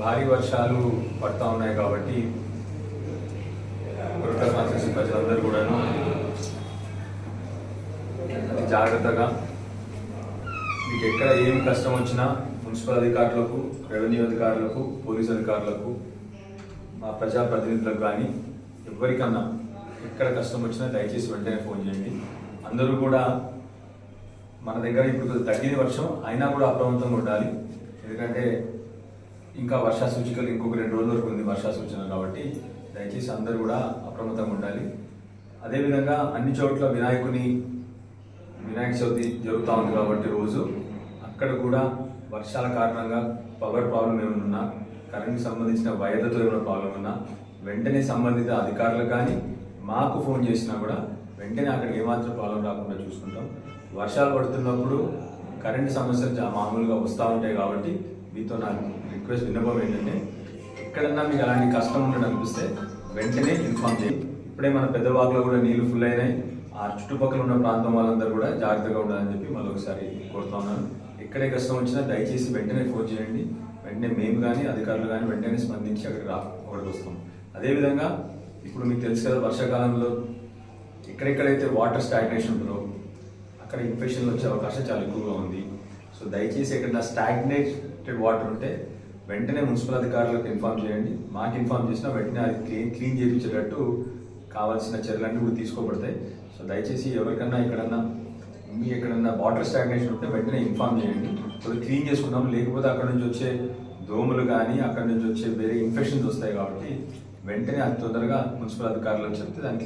భారీ వర్షాలు పడతా ఉన్నాయి కాబట్టి కొరట కాన్స్టిట్యూన్సీ ప్రజలందరూ కూడాను జాగ్రత్తగా మీకు ఎక్కడ ఏం కష్టం వచ్చినా మున్సిపల్ అధికారులకు రెవెన్యూ అధికారులకు పోలీస్ అధికారులకు మా ప్రజాప్రతినిధులకు కానీ ఎవరికన్నా ఎక్కడ కష్టం వచ్చినా దయచేసి వెంటనే ఫోన్ చేయండి. అందరూ కూడా మన దగ్గర ఇప్పుడు తగ్గిన వర్షం అయినా కూడా అప్రమత్తంగా ఉండాలి. ఎందుకంటే ఇంకా వర్షా సూచికలు ఇంకొక రెండు రోజుల వరకు ఉంది వర్షా సూచన కాబట్టి దయచేసి అందరూ కూడా అప్రమత్తంగా ఉండాలి. అదేవిధంగా అన్ని చోట్ల వినాయకుని వినాయక చవితి జరుగుతూ ఉంది కాబట్టి రోజు అక్కడ కూడా వర్షాల కారణంగా పవర్ ప్రాబ్లం ఏమైనా ఉన్నా కరెంట్ సంబంధించిన వైర్లతో ఏమైనా ప్రాబ్లం ఉన్నా వెంటనే సంబంధిత అధికారులు కానీ మాకు ఫోన్ చేసినా కూడా వెంటనే అక్కడ ఏమాత్రం ప్రాబ్లం రాకుండా చూసుకుంటాం. వర్షాలు పడుతున్నప్పుడు కరెంట్ సమస్యలు మామూలుగా వస్తూ ఉంటాయి కాబట్టి మీతో నాకు రిక్వెస్ట్ విన్నపం ఏంటంటే ఎక్కడన్నా మీకు అలాంటి కష్టం ఉండడం అనిపిస్తే వెంటనే ఇన్ఫార్మ్ చేయండి ఇప్పుడే మన పెద్దవాగులో కూడా నీళ్ళు ఫుల్ అయినాయి. ఆ చుట్టుపక్కల ఉన్న ప్రాంతం వాళ్ళందరూ కూడా జాగ్రత్తగా ఉండాలని చెప్పి మళ్ళీ ఒకసారి కోరుతా ఉన్నాను. ఎక్కడే కష్టం వచ్చినా దయచేసి వెంటనే ఫోన్ చేయండి. వెంటనే మేము కానీ అధికారులు కానీ వెంటనే స్పందించి అక్కడికి రా అక్కడికి వస్తాం. అదేవిధంగా ఇప్పుడు మీకు తెలుసు కదా వర్షాకాలంలో ఎక్కడెక్కడైతే వాటర్ స్టాగ్నేషన్ ఉంటుందో అక్కడ ఇన్ఫెక్షన్లు వచ్చే అవకాశం చాలా ఎక్కువగా ఉంది. సో దయచేసి ఎక్కడ స్టాగ్నేటెడ్ వాటర్ ఉంటే వెంటనే మున్సిపల్ అధికారులకు ఇన్ఫార్మ్ చేయండి. మాకు ఇన్ఫార్మ్ చేసినా వెంటనే అది క్లీన్ క్లీన్ చేయించేటట్టు కావాల్సిన చర్యలన్నీ కూడా తీసుకోబడతాయి. సో దయచేసి ఎవరికన్నా ఎక్కడన్నా మీ ఎక్కడన్నా వాటర్ స్టాగ్నేషన్ ఉంటే వెంటనే ఇన్ఫార్మ్ చేయండి. సో క్లీన్ చేసుకుందాం లేకపోతే అక్కడ నుంచి వచ్చే దోమలు కానీ అక్కడ నుంచి వచ్చే వేరే ఇన్ఫెక్షన్స్ వస్తాయి కాబట్టి వెంటనే అది తొందరగా మున్సిపల్ అధికారులకు చెప్తే దాన్ని